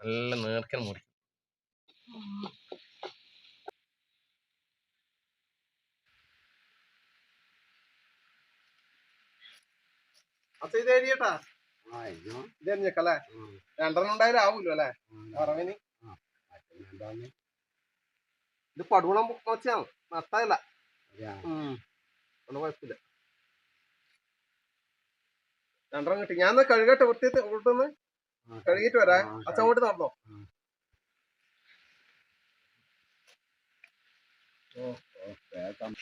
നല്ല നേർക്കൻ മുറിക്കും. രണ്ടെണ്ണം ഉണ്ടായാലും ആവൂല്ലോ അല്ലേ? ഉം. വറവിന് മറ്റെന്താണ്? ഇത് പടുവണം വെച്ചാണ് നട്ടല്ല അതെയാ. ഒന്നും കുഴപ്പമില്ല. രണ്ടെണ്ണം കിട്ടി. ഞാൻ കഴുകട്ടെ വൃത്തിയിട്ട് വിട്ടൊന്ന് കഴുകിയിട്ട് വരാ. അച്ഛൻ അങ്ങോട്ട് നടന്നോ? വേഗം.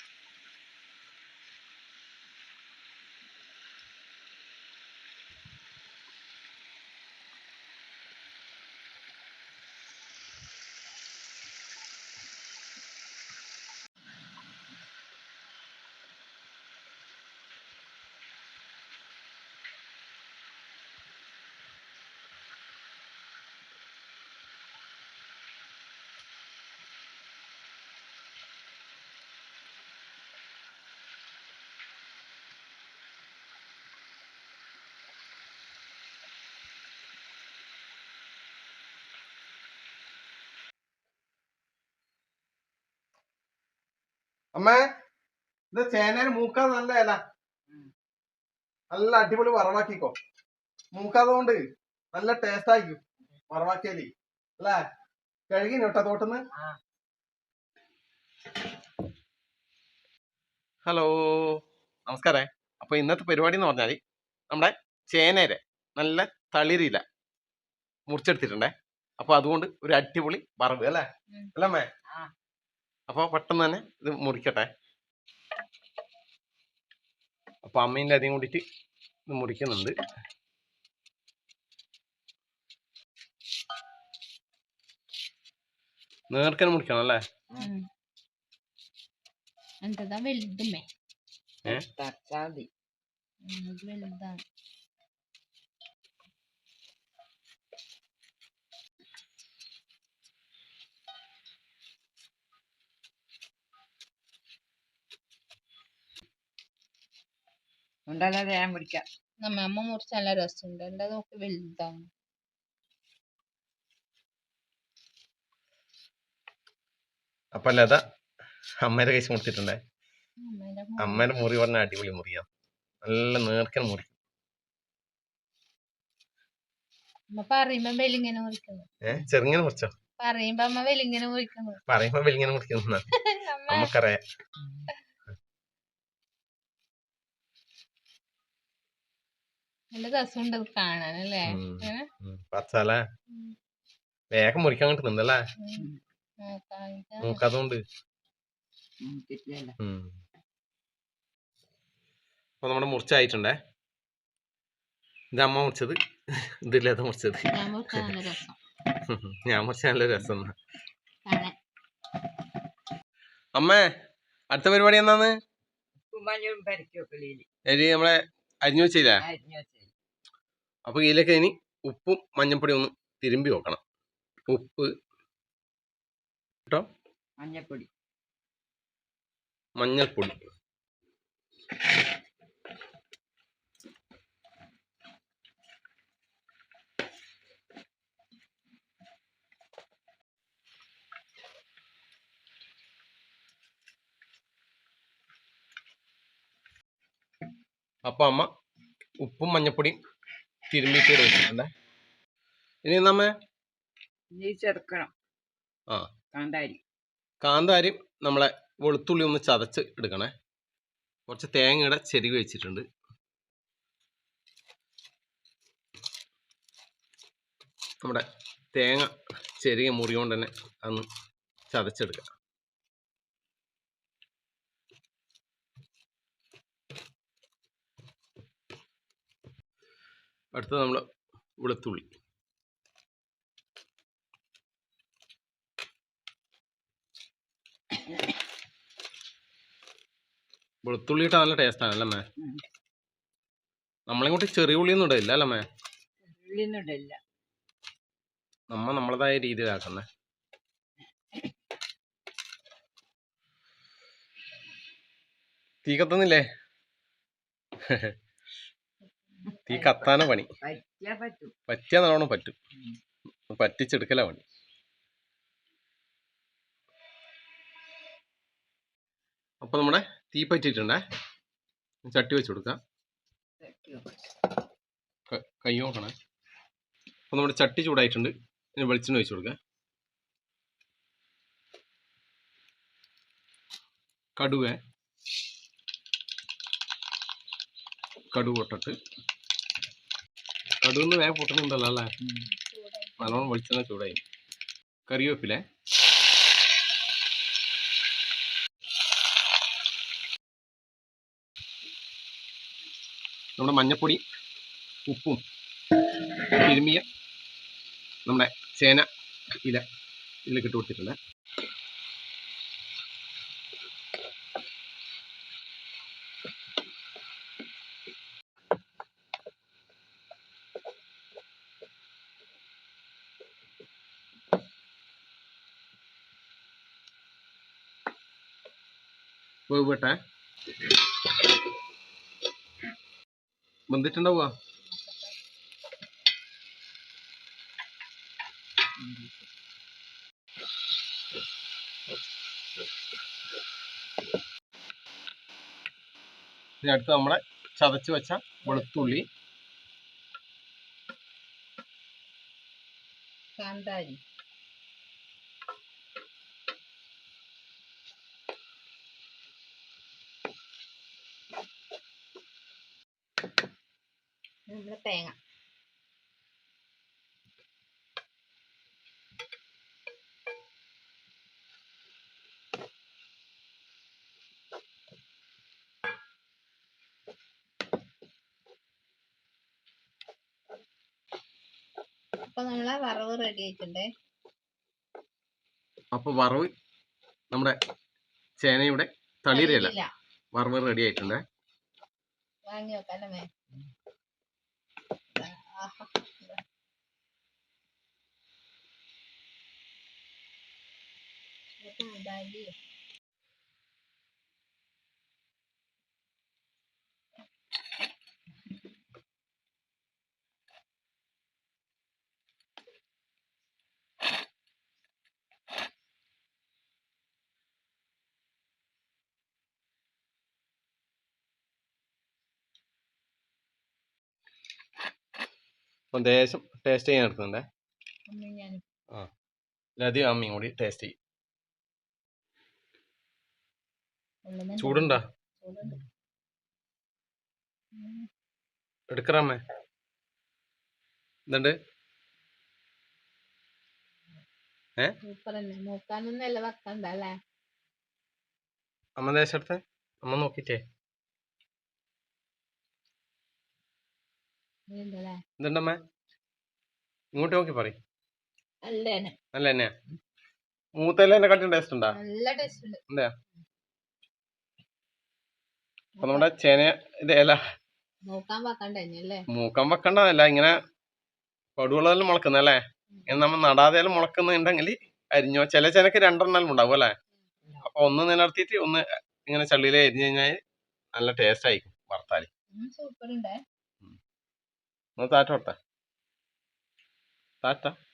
അമ്മേ ഇത് ചേനേന് മൂക്കാതെ നല്ല ഇല. നല്ല അടിപൊളി വറവാക്കിക്കോ. മൂക്കാതുകൊണ്ട് നല്ല ടേസ്റ്റ് ആയിരിക്കും വറവാക്കിയാലേ. അല്ലേ? കഴുകി കേട്ടോ തോട്ടുന്ന്. ഹലോ നമസ്കാരേ. അപ്പൊ ഇന്നത്തെ പരിപാടി എന്ന് പറഞ്ഞാൽ നമ്മുടെ ചേനേരെ നല്ല തളിരില മുറിച്ചെടുത്തിട്ടുണ്ടേ. അപ്പൊ അതുകൊണ്ട് ഒരു അടിപൊളി വറവ് അല്ലേ? ഉം. ആ. പെട്ടെന്ന് തന്നെ ഇത് മുറിക്കട്ടെ അപ്പോൾ അമ്മേന്റെ അധികം കൂടിയിട്ട് ഇത് മുറിക്കുന്നുണ്ട് നേർക്കനെ മുറിക്കണം അല്ലേ എന്താ വലുതുമേ ഏ? തക്കാളി. വലുതാണ് ഉണ്ടല്ലോ ഞാൻ പിടിക്കാം നമ്മ അമ്മ മുറിച്ച് നല്ല രസമുണ്ട്. എന്റെ നോക്കി വലുതാണ്. അപ്പൊ ലത അമ്മേരെ കൈസ് മുറിച്ചിട്ടുണ്ടേ? അമ്മേന്റെ അമ്മേന്റെ മുറി പറഞ്ഞ അടിപൊളി മുറിയാ. നല്ല നേർക്കൻ മുറി. ചെറുങ്ങനെ മുറിച്ചോ? പറയുമ്പോ അമ്മ വെലിങ്ങനെ മുറിക്കുന്നു. പറയുമ്പോ വെലിങ്ങനെ മുറിക്കുന്ന അമ്മ. നമുക്കറിയാം നല്ല രസമുണ്ട് കാണാനല്ലേ? പച്ചാലേ വേഗം മുറിക്കാൻ കിട്ടുന്നുണ്ടല്ലേ നോക്കാതുകൊണ്ട് അപ്പൊ നമ്മുടെ മുറിച്ചായിട്ടുണ്ടേ. ഇത് അമ്മ മുറിച്ചത് ഇതില്ലാതെ മുറിച്ചത്? ഞാൻ മുറിച്ച നല്ല രസം. അമ്മേ അടുത്ത പരിപാടി എന്നാന്ന് നമ്മളെ അരിഞ്ഞു വെച്ചില്ലേ? അരിഞ്ഞു വെച്ചത് അപ്പൊ ഇതിലേക്ക് ഇനി ഉപ്പും മഞ്ഞപ്പൊടി ഒന്ന് തിരുമ്പി വെക്കണം. ഉപ്പ് കേട്ടോ മഞ്ഞൾപ്പൊടി. മഞ്ഞൾപ്പൊടി. അപ്പൊ അമ്മ ഉപ്പും മഞ്ഞപ്പൊടിയും ഇവിടെ വെച്ചിട്ടുണ്ടേ. ഇനി നമ്മ ചേർക്കണം ആ. കാന്താരി. കാന്താരി നമ്മളെ വെളുത്തുള്ളി ഒന്ന് ചതച്ച് എടുക്കണേ. കുറച്ച് തേങ്ങയുടെ ചെരുവ് വെച്ചിട്ടുണ്ട്. നമ്മുടെ തേങ്ങ ചെറിയ മുറിയോണ്ട് തന്നെ അന്ന് ചതച്ചെടുക്കാം. അടുത്തത് നമ്മൾ വെളുത്തുള്ളി വെളുത്തുള്ളി ഇട്ടാൽ നല്ല ടേസ്റ്റ് ആണല്ലേ മേ നമ്മളിങ്ങോട്ട് ചെറിയ ഉള്ളിയൊന്നും ഇടയില്ല അല്ലേ അമ്മേ? നമ്മ നമ്മളതായ രീതിയിലാക്കുന്നേ തീ കത്തുന്നില്ലേ? തീ കത്താന പണി. പറ്റിയ പറ്റും. പറ്റിയാ നല്ലോണം പറ്റും. പറ്റിച്ചെടുക്കല പണി. അപ്പൊ നമ്മുടെ തീ പറ്റിയിട്ടുണ്ടേ. ചട്ടി വെച്ച് കൊടുക്കാം. ക- നോക്കണേ. അപ്പൊ നമ്മുടെ ചട്ടി ചൂടായിട്ടുണ്ട്. ഇനി വെളിച്ചെണ്ണ ഒഴിച്ചു കൊടുക്കാം. കടുവ. കടുവ പൊട്ടിട്ട് കടുവെന്ന് വേഗം പൊട്ടുന്നുണ്ടല്ലോ അല്ലേ? നല്ലോണം വെളിച്ചെണ്ണ ചൂടായി. കറിവേപ്പിലെ? നമ്മുടെ മഞ്ഞപ്പൊടി ഉപ്പും തിരുമിയ നമ്മുടെ ചേന ഇല ഇതിലേക്ക് ഇട്ട് കൊടുത്തിട്ടുണ്ട്. വേവട്ടെ വെന്തിട്ടുണ്ടാവുക ഇനി അടുത്ത് നമ്മളെ ചതച്ച് വെച്ച വെളുത്തുള്ളി. കാന്താരി. നമ്മുടെ തേങ്ങ. അപ്പൊ നമ്മളെ വറവ് റെഡി ആയിട്ടുണ്ട്. അപ്പൊ വറവ് നമ്മുടെ ചേനയുടെ തളിരല്ല വറവ് റെഡി ആയിട്ടുണ്ട്. വാങ്ങി വെക്കാലേ ആഹാ ഇതാ. ഇത് കാന്താരി അപ്പം ദേശം ടേസ്റ്റ് ചെയ്യാൻ എടുക്കുന്നുണ്ടേ? ആ. ലധികം അമ്മയും കൂടി ടേസ്റ്റ് ചെയ്യും. ചൂടുണ്ടാ. എടുക്കറമ്മേ എന്തുണ്ട്? അമ്മ ദേശത്തെ അമ്മ നോക്കിട്ടേ എന്തുണ്ടമ്മേ ഇങ്ങോട്ട് നോക്കി പറ നല്ല തന്നെയാ മൂത്തല്ലേ ടേസ്റ്റ് ഉണ്ടാ? എന്താ അപ്പൊ നമ്മുടെ ചേന ഇത് ഇല. മൂക്കാൻ വെക്കണ്ടതല്ല ഇങ്ങനെ പടുവെള്ളം മുളക്കുന്നല്ലേ ഇങ്ങനെ നമ്മൾ നടാതെല്ലാം മുളക്കുന്നുണ്ടെങ്കിൽ അരിഞ്ഞോ ചില ചെനക്ക് രണ്ടെണ്ണം ഉണ്ടാവും അല്ലേ? അപ്പൊ ഒന്ന് നിലർത്തിയിട്ട് ഒന്ന് ഇങ്ങനെ ചള്ളിയിൽ അരിഞ്ഞു കഴിഞ്ഞാൽ നല്ല ടേസ്റ്റ് ആയിരിക്കും ഉണ്ടേ. ഒന്ന് താറ്റ കൊടുത്ത താറ്റ.